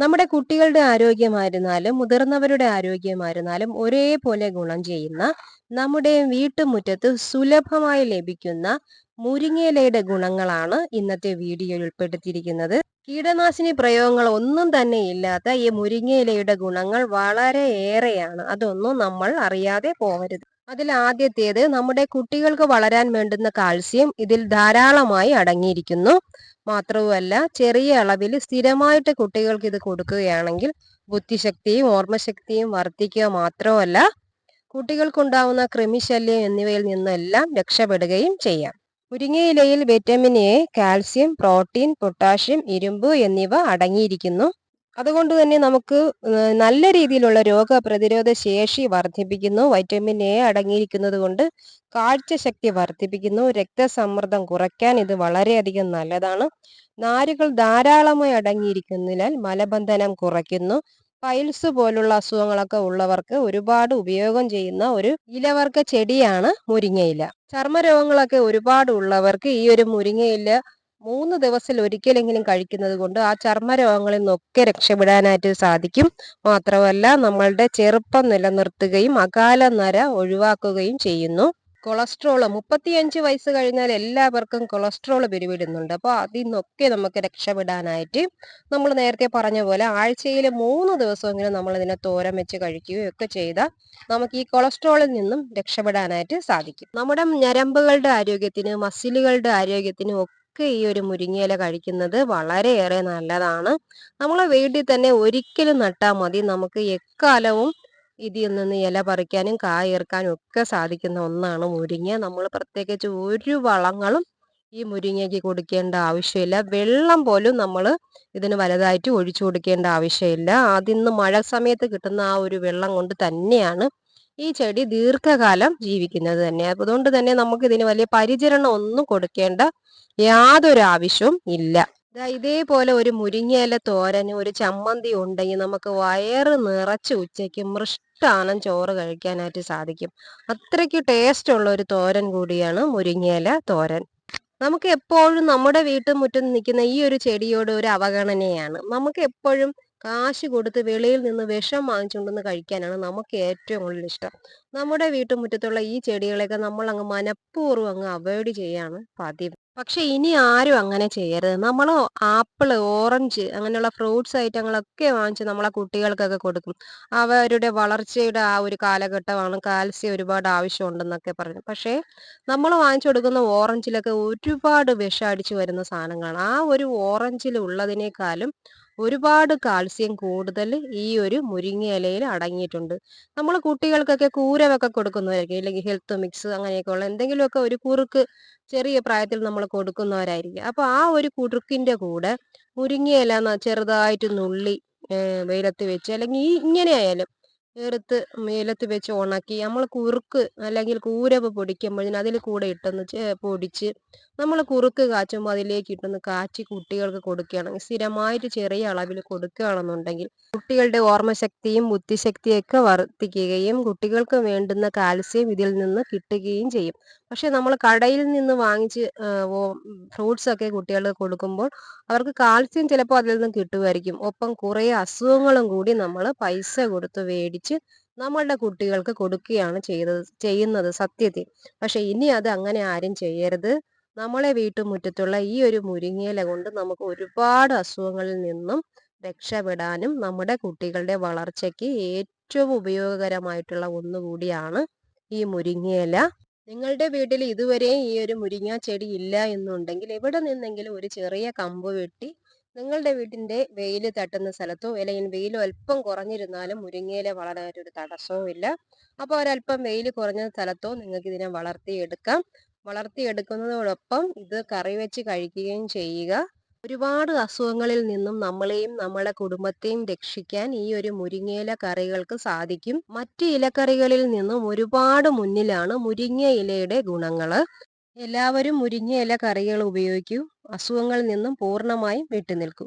നമ്മുടെ കുട്ടികളുടെ ആരോഗ്യമായിരുന്നാലും മുതിർന്നവരുടെ ആരോഗ്യമായിരുന്നാലും ഒരേപോലെ ഗുണം ചെയ്യുന്ന നമ്മുടെ വീട്ടുമുറ്റത്ത് സുലഭമായി ലഭിക്കുന്ന മുരിങ്ങയിലയുടെ ഗുണങ്ങളാണ് ഇന്നത്തെ വീഡിയോയിൽ ഉൾപ്പെടുത്തിയിരിക്കുന്നത്. കീടനാശിനി പ്രയോഗങ്ങൾ ഒന്നും തന്നെ ഇല്ലാത്ത ഈ മുരിങ്ങയിലയുടെ ഗുണങ്ങൾ വളരെ ഏറെയാണ് അതൊന്നും നമ്മൾ അറിയാതെ പോകരുത്. അതിൽ ആദ്യത്തേത് നമ്മുടെ കുട്ടികൾക്ക് വളരാൻ വേണ്ടുന്ന കാൽസ്യം ഇതിൽ ധാരാളമായി അടങ്ങിയിരിക്കുന്നു. മാത്രവുമല്ല ചെറിയ അളവിൽ സ്ഥിരമായിട്ട് കുട്ടികൾക്ക് ഇത് കൊടുക്കുകയാണെങ്കിൽ ബുദ്ധിശക്തിയും ഓർമ്മശക്തിയും വർദ്ധിക്കുക മാത്രമല്ല കുട്ടികൾക്കുണ്ടാവുന്ന കൃമിശല്യം എന്നിവയിൽ നിന്നെല്ലാം രക്ഷപ്പെടുകയും ചെയ്യാം. മുരിങ്ങയിലയിൽ vitamin A calcium protein potassium ഇരുമ്പ് എന്നിവ അടങ്ങിയിരിക്കുന്നു. അതുകൊണ്ട് തന്നെ നമുക്ക് നല്ല രീതിയിലുള്ള രോഗപ്രതിരോധ ശേഷി വർദ്ധിപ്പിക്കുന്നു. വൈറ്റമിൻ എ അടങ്ങിയിരിക്കുന്നത് കൊണ്ട് കാഴ്ചശക്തി വർദ്ധിപ്പിക്കുന്നു. രക്തസമ്മർദ്ദം കുറയ്ക്കാൻ ഇത് വളരെയധികം നല്ലതാണ്. നാരുകൾ ധാരാളമായി അടങ്ങിയിരിക്കുന്നതിനാൽ മലബന്ധനം കുറയ്ക്കുന്നു. പൈൽസ് പോലുള്ള അസുഖങ്ങളൊക്കെ ഉള്ളവർക്ക് ഒരുപാട് ഉപയോഗം ചെയ്യുന്ന ഒരു ഇലവർഗ ചെടിയാണ് മുരിങ്ങയില. ചർമ്മരോഗങ്ങളൊക്കെ ഒരുപാട് ഉള്ളവർക്ക് ഈ ഒരു മുരിങ്ങയില മൂന്ന് ദിവസം ഒരിക്കലെങ്കിലും കഴിക്കുന്നത് കൊണ്ട് ആ ചർമ്മരോഗങ്ങളിൽ നിന്നൊക്കെ രക്ഷപ്പെടാനായിട്ട് സാധിക്കും. മാത്രമല്ല നമ്മളുടെ ചെറുപ്പം നിലനിർത്തുകയും അകാല നര ഒഴിവാക്കുകയും ചെയ്യുന്നു. കൊളസ്ട്രോൾ മുപ്പത്തിയഞ്ച് വയസ്സ് കഴിഞ്ഞാൽ എല്ലാവർക്കും കൊളസ്ട്രോൾ പിരിവിടുന്നുണ്ട് അപ്പോൾ അതിൽ നിന്നൊക്കെ നമുക്ക് രക്ഷപ്പെടാനായിട്ട് നമ്മൾ നേരത്തെ പറഞ്ഞ പോലെ ആഴ്ചയിൽ മൂന്ന് ദിവസമെങ്കിലും നമ്മൾ ഇതിനെ തോരം വെച്ച് കഴിക്കുകയും ഒക്കെ ചെയ്താൽ നമുക്ക് ഈ കൊളസ്ട്രോളിൽ നിന്നും രക്ഷപ്പെടാനായിട്ട് സാധിക്കും. നമ്മുടെ ഞരമ്പുകളുടെ ആരോഗ്യത്തിന് മസിലുകളുടെ ആരോഗ്യത്തിനും ഒക്കെ ഈ ഒരു മുരിങ്ങയില കഴിക്കുന്നത് വളരെയേറെ നല്ലതാണ്. നമ്മളെ വീട്ടിൽ തന്നെ ഒരിക്കലും നട്ടാൽ മതി. നമുക്ക് എക്കാലവും ഇതിൽ നിന്ന് ഇല പറിക്കാനും കായേർക്കാനും ഒക്കെ സാധിക്കുന്ന ഒന്നാണ് മുരിങ്ങ. നമ്മൾ പ്രത്യേകിച്ച് ഒരു വളങ്ങളും ഈ മുരിങ്ങയ്ക്ക് കൊടുക്കേണ്ട ആവശ്യമില്ല. വെള്ളം പോലും നമ്മൾ ഇതിന് വലുതായിട്ട് ഒഴിച്ചു കൊടുക്കേണ്ട ആവശ്യമില്ല. അതിന്ന് മഴ സമയത്ത് കിട്ടുന്ന ആ ഒരു വെള്ളം കൊണ്ട് തന്നെയാണ് ഈ ചെടി ദീർഘകാലം ജീവിക്കുന്നത് തന്നെ. അതുകൊണ്ട് തന്നെ നമുക്ക് ഇതിന് വലിയ പരിചരണം ഒന്നും കൊടുക്കേണ്ട യാതൊരു ആവശ്യവും ഇല്ല. ഇതേപോലെ ഒരു മുരിങ്ങയില തോരന് ഒരു ചമ്മന്തി ഉണ്ടെങ്കിൽ നമുക്ക് വയറ് നിറച്ച് ഉച്ചയ്ക്ക് മൃഷ്ടാനം ചോറ് കഴിക്കാനായിട്ട് സാധിക്കും. അത്രയ്ക്ക് ടേസ്റ്റ് ഉള്ള ഒരു തോരൻ കൂടിയാണ് മുരിങ്ങയില തോരൻ. നമുക്ക് എപ്പോഴും നമ്മുടെ വീട്ടുമുറ്റത്ത് നിൽക്കുന്ന ഈ ഒരു ചെടിയോട് ഒരു അവഗണനയാണ്. നമുക്ക് എപ്പോഴും കാശ് കൊടുത്ത് വെളിയിൽ നിന്ന് വിഷം വാങ്ങിച്ചുകൊണ്ടുവന്ന് കഴിക്കാനാണ് നമുക്ക് ഏറ്റവും കൂടുതൽ ഇഷ്ടം. നമ്മുടെ വീട്ടുമുറ്റത്തുള്ള ഈ ചെടികളെയൊക്കെ നമ്മൾ അങ്ങ് മനഃപൂർവം അങ്ങ് അവോയ്ഡ് ചെയ്യാണ് പതിവ്. പക്ഷെ ഇനി ആരും അങ്ങനെ ചെയ്യരുത്. നമ്മൾ ആപ്പിൾ ഓറഞ്ച് അങ്ങനെയുള്ള ഫ്രൂട്ട്സ് ഐറ്റങ്ങളൊക്കെ വാങ്ങിച്ച് നമ്മളെ കുട്ടികൾക്കൊക്കെ കൊടുക്കും. അവരുടെ വളർച്ചയുടെ ആ ഒരു കാലഘട്ടമാണ് കാൽസ്യം ഒരുപാട് ആവശ്യമുണ്ടെന്നൊക്കെ പറഞ്ഞു. പക്ഷേ നമ്മൾ വാങ്ങിച്ചു കൊടുക്കുന്ന ഓറഞ്ചിലൊക്കെ ഒരുപാട് വിഷം അടിച്ചു വരുന്ന സാധനങ്ങളാണ്. ആ ഒരു ഓറഞ്ചിൽ ഉള്ളതിനേക്കാളും ഒരുപാട് കാൽസ്യം കൂടുതൽ ഈ ഒരു മുരിങ്ങ ഇലയിൽ അടങ്ങിയിട്ടുണ്ട്. നമ്മൾ കുട്ടികൾക്കൊക്കെ കൂരവൊക്കെ കൊടുക്കുന്നവരായിരിക്കും. അല്ലെങ്കിൽ ഹെൽത്ത് മിക്സ് അങ്ങനെയൊക്കെ ഉള്ള എന്തെങ്കിലുമൊക്കെ ഒരു കുറുക്ക് ചെറിയ പ്രായത്തിൽ നമ്മൾ കൊടുക്കുന്നവരായിരിക്കും. അപ്പോൾ ആ ഒരു കുറുക്കിന്റെ കൂടെ മുരിങ്ങയില ചെറുതായിട്ട് നുള്ളി വെയിലത്ത് വെച്ച് അല്ലെങ്കിൽ ഈ ഇങ്ങനെ ആയാലും ചേർത്ത് വെയിലത്ത് വെച്ച് ഉണക്കി നമ്മൾ കുറുക്ക് അല്ലെങ്കിൽ കൂരവ് പൊടിക്കുമ്പോഴതിന് അതിൽ കൂടെ ഇട്ടൊന്ന് പൊടിച്ച് നമ്മൾ കുറുക്ക് കാച്ചുമ്പോൾ അതിലേക്ക് ഇട്ടൊന്ന് കാച്ചി കുട്ടികൾക്ക് കൊടുക്കുകയാണെങ്കിൽ സ്ഥിരമായിട്ട് ചെറിയ അളവിൽ കൊടുക്കുകയാണെന്നുണ്ടെങ്കിൽ കുട്ടികളുടെ ഓർമ്മശക്തിയും ബുദ്ധിശക്തിയൊക്കെ വർദ്ധിക്കുകയും കുട്ടികൾക്ക് വേണ്ടുന്ന കാൽസ്യം ഇതിൽ നിന്ന് കിട്ടുകയും ചെയ്യും. പക്ഷെ നമ്മൾ കടയിൽ നിന്ന് വാങ്ങിച്ച് ഫ്രൂട്ട്സ് ഒക്കെ കുട്ടികൾക്ക് കൊടുക്കുമ്പോൾ അവർക്ക് കാൽസ്യം ചിലപ്പോൾ അതിൽ നിന്ന് കിട്ടുമായിരിക്കും. ഒപ്പം കുറേ അസുഖങ്ങളും കൂടി നമ്മൾ പൈസ കൊടുത്ത് മേടിച്ച് നമ്മളുടെ കുട്ടികൾക്ക് കൊടുക്കുകയാണ് ചെയ്തത് ചെയ്യുന്നത് സത്യത്തിൽ. പക്ഷെ ഇനി അത് അങ്ങനെ ആരും ചെയ്യരുത്. നമ്മളെ വീട്ടുമുറ്റത്തുള്ള ഈ ഒരു മുരിങ്ങയില കൊണ്ട് നമുക്ക് ഒരുപാട് അസുഖങ്ങളിൽ നിന്നും രക്ഷപ്പെടാനും നമ്മുടെ കുട്ടികളുടെ വളർച്ചയ്ക്ക് ഏറ്റവും ഉപയോഗകരമായിട്ടുള്ള ഒന്നുകൂടിയാണ് ഈ മുരിങ്ങയില. നിങ്ങളുടെ വീട്ടിൽ ഇതുവരെയും ഈ ഒരു മുരിങ്ങ ചെടി ഇല്ല എന്നുണ്ടെങ്കിൽ എവിടെ നിന്നെങ്കിലും ഒരു ചെറിയ കമ്പ് വെട്ടി നിങ്ങളുടെ വീട്ടിന്റെ വെയിൽ തട്ടുന്ന സ്ഥലത്തോ അല്ലെങ്കിൽ വെയിൽ അല്പം കുറഞ്ഞിരുന്നാലും മുരിങ്ങയില വളരാനൊരു തടസ്സവും ഇല്ല. അപ്പോൾ ഒരല്പം വെയിൽ കുറഞ്ഞ സ്ഥലത്തോ നിങ്ങൾക്ക് ഇതിനെ വളർത്തിയെടുക്കാം. വളർത്തിയെടുക്കുന്നതോടൊപ്പം ഇത് കറി വെച്ച് കഴിക്കുകയും ചെയ്യുക. ഒരുപാട് അസുഖങ്ങളിൽ നിന്നും നമ്മളെയും നമ്മളെ കുടുംബത്തെയും രക്ഷിക്കാൻ ഈ ഒരു മുരിങ്ങയില കറികൾക്ക് സാധിക്കും. മറ്റ് ഇലക്കറികളിൽ നിന്നും ഒരുപാട് മുന്നിലാണ് മുരിങ്ങ ഇലയുടെ ഗുണങ്ങൾ. എല്ലാവരും മുരിഞ്ഞ ഇല കറികൾ ഉപയോഗിക്കൂ. അസുഖങ്ങളിൽ നിന്നും പൂർണമായും വിട്ടുനിൽക്കൂ.